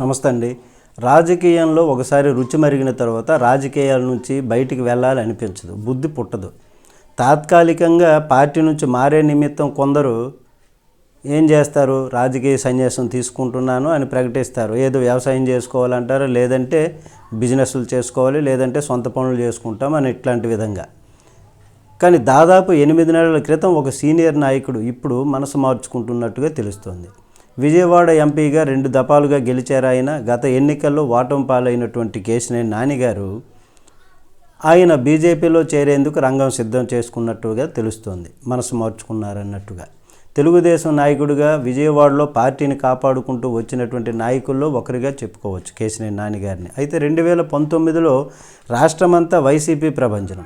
నమస్తే అండి. రాజకీయంలో ఒకసారి రుచి మరిగిన తర్వాత రాజకీయాల నుంచి బయటికి వెళ్ళాలి అనిపించదు. బుద్ధి పుట్టదు. తాత్కాలికంగా పార్టీ నుంచి మారే నిమిత్తం కొందరు ఏం చేస్తారు? రాజకీయ సన్యాసం తీసుకుంటున్నాను అని ప్రకటిస్తారు. ఏదో వ్యవసాయం చేసుకోవాలంటారు? లేదంటే బిజినెస్లు చేసుకోవాలి లేదంటే సొంత పనులు చేసుకుంటాం అని ఇట్లాంటి విధంగా. కానీ దాదాపు ఎనిమిది నెలల క్రితం ఒక సీనియర్ నాయకుడు ఇప్పుడు మనసు మార్చుకుంటున్నట్టుగా తెలుస్తోంది. విజయవాడ ఎంపీగా రెండు దఫాలుగా గెలిచారు ఆయన. గత ఎన్నికల్లో వాటం పాలైనటువంటి కేశినేని నానిగారు ఆయన బీజేపీలో చేరేందుకు రంగం సిద్ధం చేసుకున్నట్టుగా తెలుస్తోంది. మనసు మార్చుకున్నారన్నట్టుగా. తెలుగుదేశం నాయకుడిగా విజయవాడలో పార్టీని కాపాడుకుంటూ వచ్చినటువంటి నాయకుల్లో ఒకరిగా చెప్పుకోవచ్చు కేశినేని నానిగారిని. అయితే రెండు వేల పంతొమ్మిదిలో రాష్ట్రమంతా వైసీపీ ప్రభంజనం.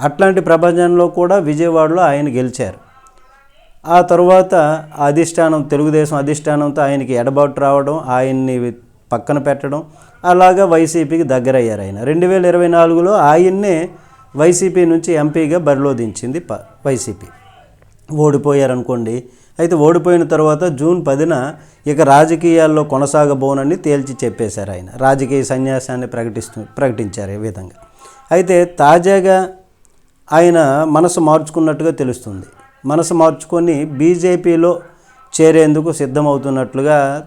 అట్లాంటి ప్రభంజనంలో కూడా విజయవాడలో ఆయన గెలిచారు. ఆ తరువాత అధిష్టానం తెలుగుదేశం అధిష్టానంతో ఆయనకి ఎడబాటు రావడం ఆయన్ని పక్కన పెట్టడం అలాగా వైసీపీకి దగ్గరయ్యారు ఆయన. రెండు వేల ఇరవై నాలుగులో ఆయన్నే వైసీపీ నుంచి ఎంపీగా బరిలో దించింది ప వైసీపీ. ఓడిపోయారనుకోండి. అయితే ఓడిపోయిన తర్వాత జూన్ పదిన ఇక రాజకీయాల్లో కొనసాగబోనని తేల్చి చెప్పేశారు ఆయన. రాజకీయ సన్యాసాన్ని ప్రకటిస్తూ ప్రకటించారు ఈ విధంగా. అయితే తాజాగా ఆయన మనసు మార్చుకున్నట్టుగా తెలుస్తుంది. మనసు మార్చుకొని బీజేపీలో చేరేందుకు సిద్ధమవుతున్నట్లుగా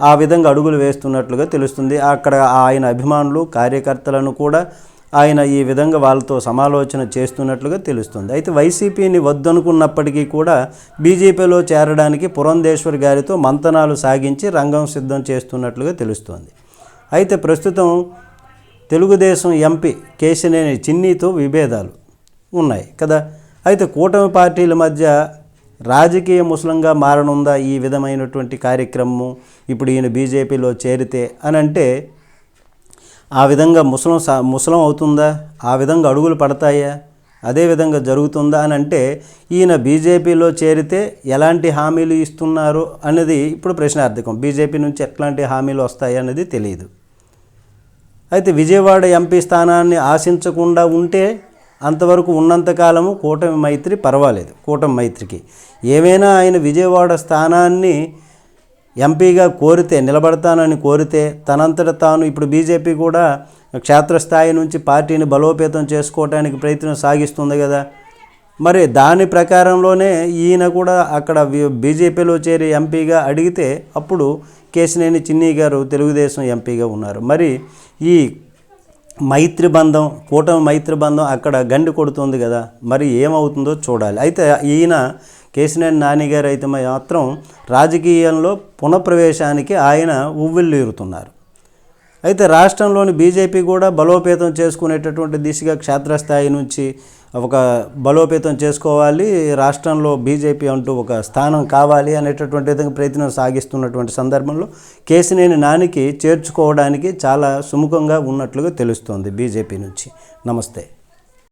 ఆ విధంగా అడుగులు వేస్తున్నట్లుగా తెలుస్తుంది. అక్కడ ఆయన అభిమానులు కార్యకర్తలను కూడా ఆయన ఈ విధంగా వాళ్ళతో సమాలోచన చేస్తున్నట్లుగా తెలుస్తుంది. అయితే వైసీపీని వద్దనుకున్నప్పటికీ కూడా బీజేపీలో చేరడానికి పురంధేశ్వర్ గారితో మంతనాలు సాగించి రంగం సిద్ధం చేస్తున్నట్లుగా తెలుస్తోంది. అయితే ప్రస్తుతం తెలుగుదేశం ఎంపీ కేశినేని చిన్నీతో విభేదాలు ఉన్నాయి కదా. అయితే కూటమి పార్టీల మధ్య రాజకీయ ముసలంగా మారనుందా ఈ విధమైనటువంటి కార్యక్రమము? ఇప్పుడు ఈయన బీజేపీలో చేరితే అని అంటే ఆ విధంగా ముసలం ముసలం అవుతుందా? ఆ విధంగా అడుగులు పడతాయా? అదే విధంగా జరుగుతుందా అని అంటే ఈయన బీజేపీలో చేరితే ఎలాంటి హామీలు ఇస్తున్నారు అనేది ఇప్పుడు ప్రశ్నార్థకం. బీజేపీ నుంచి ఎట్లాంటి హామీలు వస్తాయి అనేది తెలియదు అయితే విజయవాడ ఎంపీ స్థానాన్ని ఆశించకుండా ఉంటే అంతవరకు ఉన్నంతకాలము కూటమి మైత్రి పర్వాలేదు కూటమి మైత్రికి. ఏమైనా ఆయన విజయవాడ స్థానాన్ని ఎంపీగా కోరితే నిలబడతానని కోరితే తనంతట తాను ఇప్పుడు బీజేపీ కూడా క్షేత్రస్థాయి నుంచి పార్టీని బలోపేతం చేసుకోవడానికి ప్రయత్నం సాగిస్తుంది కదా. మరి దాని ప్రకారంలోనే ఈయన కూడా అక్కడ బీజేపీలో చేరి ఎంపీగా అడిగితే అప్పుడు కేశినేని చిన్ని గారు తెలుగుదేశం ఎంపీగా ఉన్నారు. మరి ఈ మైత్రి బంధం కూటమి మైత్రి బంధం అక్కడ గండి కొడుతుంది కదా. మరి ఏమవుతుందో చూడాలి. అయితే ఈయన కేసినేని నానిగారు అయితే మాత్రం రాజకీయంలో పునఃప్రవేశానికి ఆయన ఉవ్విళ్ళూరుతున్నారు అయితే రాష్ట్రంలోని బీజేపీ కూడా బలోపేతం చేసుకునేటటువంటి దిశగా క్షేత్రస్థాయి నుంచి ఒక బలోపేతం చేసుకోవాలి రాష్ట్రంలో బీజేపీ అంటూ ఒక స్థానం కావాలి అనేటటువంటి విధంగా ప్రయత్నం సాగిస్తున్నటువంటి సందర్భంలో కేసినేని నానికి చేర్చుకోవడానికి చాలా సుముఖంగా ఉన్నట్లుగా తెలుస్తోంది బీజేపీ నుంచి. నమస్తే.